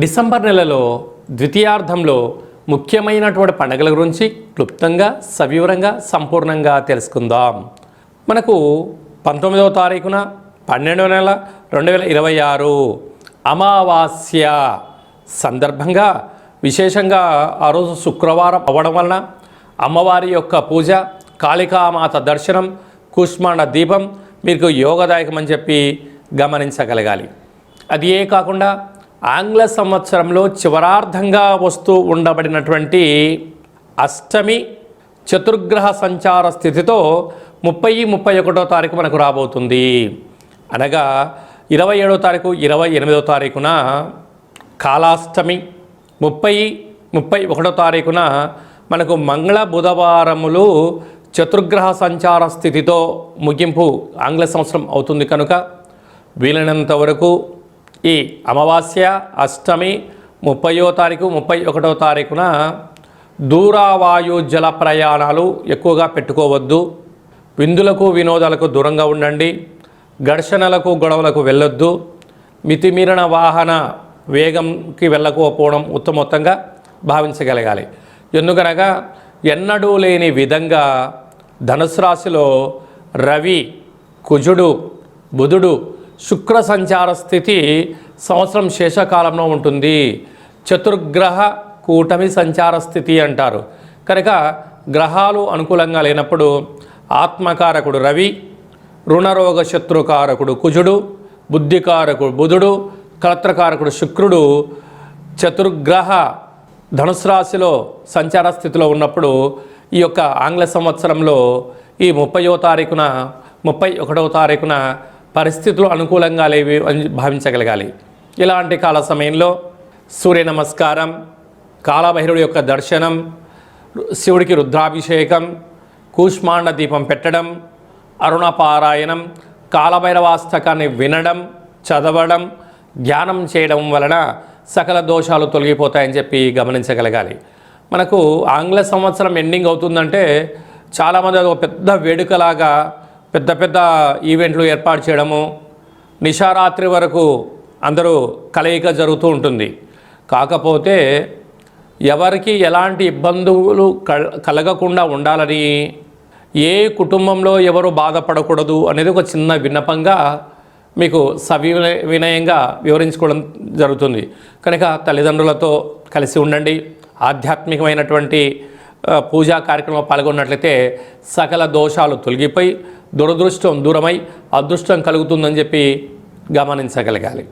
December నెలలో ద్వితీయార్థంలో ముఖ్యమైనటువంటి పండుగల గురించి క్లుప్తంగా సవివరంగా సంపూర్ణంగా తెలుసుకుందాం. మనకు పంతొమ్మిదవ తారీఖున పన్నెండవ నెల రెండు వేల ఇరవై ఆరు అమావాస్య సందర్భంగా విశేషంగా ఆ రోజు శుక్రవారం అవ్వడం వలన అమ్మవారి యొక్క పూజ కాళికామాత దర్శనం కూష్మాండ దీపం మీకు యోగదాయకమని చెప్పి గమనించగలగాలి. అది ఏ కాకుండా ఆంగ్ల సంవత్సరంలో చివరార్థంగా వస్తూ ఉండబడినటువంటి అష్టమి చతుర్గ్రహ సంచార స్థితితో ముప్పై ముప్పై ఒకటో తారీఖు మనకు రాబోతుంది. అనగా ఇరవై ఏడో తారీఖు ఇరవై ఎనిమిదో తారీఖున కాలాష్టమి ముప్పై ముప్పై ఒకటో తారీఖున మనకు మంగళ బుధవారములు చతుర్గ్రహ సంచార స్థితితో ముగింపు ఆంగ్ల సంవత్సరం అవుతుంది కనుక వీలైనంత వరకు ఈ అమావాస్య అష్టమి ముప్పయో తారీఖు ముప్పై ఒకటో తారీఖున దూరావాయు జల ప్రయాణాలు ఎక్కువగా పెట్టుకోవద్దు. విందులకు వినోదాలకు దూరంగా ఉండండి. ఘర్షణలకు గొడవలకు వెళ్ళొద్దు. మితిమీరిన వాహన వేగంకి వెళ్ళకపోవడం ఉత్తమోత్తంగా భావించగలగాలి. ఎందుకనగా ఎన్నడూ లేని విధంగా ధనుసు రాశిలో రవి కుజుడు బుధుడు శుక్ర సంచార స్థితి సంవత్సరం శేషకాలంలో ఉంటుంది. చతుర్గ్రహ కూటమి సంచార స్థితి అంటారు. కనుక గ్రహాలు అనుకూలంగా లేనప్పుడు ఆత్మకారకుడు రవి రుణరోగ శత్రుకారకుడు కుజుడు బుద్ధికారకుడు బుధుడు కలత్రకారకుడు శుక్రుడు చతుర్గ్రహ ధనుసు రాశిలో సంచార స్థితిలో ఉన్నప్పుడు ఈ యొక్క ఆంగ్ల సంవత్సరంలో ఈ ముప్పయో తారీఖున ముప్పై ఒకటవ తారీఖున పరిస్థితులు అనుకూలంగా లేవి అని భావించగలగాలి. ఇలాంటి కాల సమయంలో సూర్య నమస్కారం కాలభైరుడు యొక్క దర్శనం శివుడికి రుద్రాభిషేకం కూష్మాండ దీపం పెట్టడం అరుణపారాయణం కాలభైరవాస్తకాన్ని వినడం చదవడం ధ్యానం చేయడం వలన సకల దోషాలు తొలగిపోతాయని చెప్పి గమనించగలగాలి. మనకు ఆంగ్ల సంవత్సరం ఎండింగ్ అవుతుందంటే చాలామంది అది ఒక పెద్ద వేడుకలాగా పెద్ద పెద్ద ఈవెంట్లు ఏర్పాటు చేయడము నిశారాత్రి వరకు అందరూ కలయిక జరుగుతూ ఉంటుంది. కాకపోతే ఎవరికి ఎలాంటి ఇబ్బందులు కలగకుండా ఉండాలని ఏ కుటుంబంలో ఎవరు బాధపడకూడదు అనేది ఒక చిన్న విన్నపంగా మీకు సవి వినయంగా వివరించుకోవడం జరుగుతుంది. కనుక తల్లిదండ్రులతో కలిసి ఉండండి. ఆధ్యాత్మికమైనటువంటి పూజా కార్యక్రమంలో పాల్గొన్నట్లయితే సకల దోషాలు తొలగిపోయి దురదృష్టం దూరమై అదృష్టం కలుగుతుందని చెప్పి గమనించగలగాలి.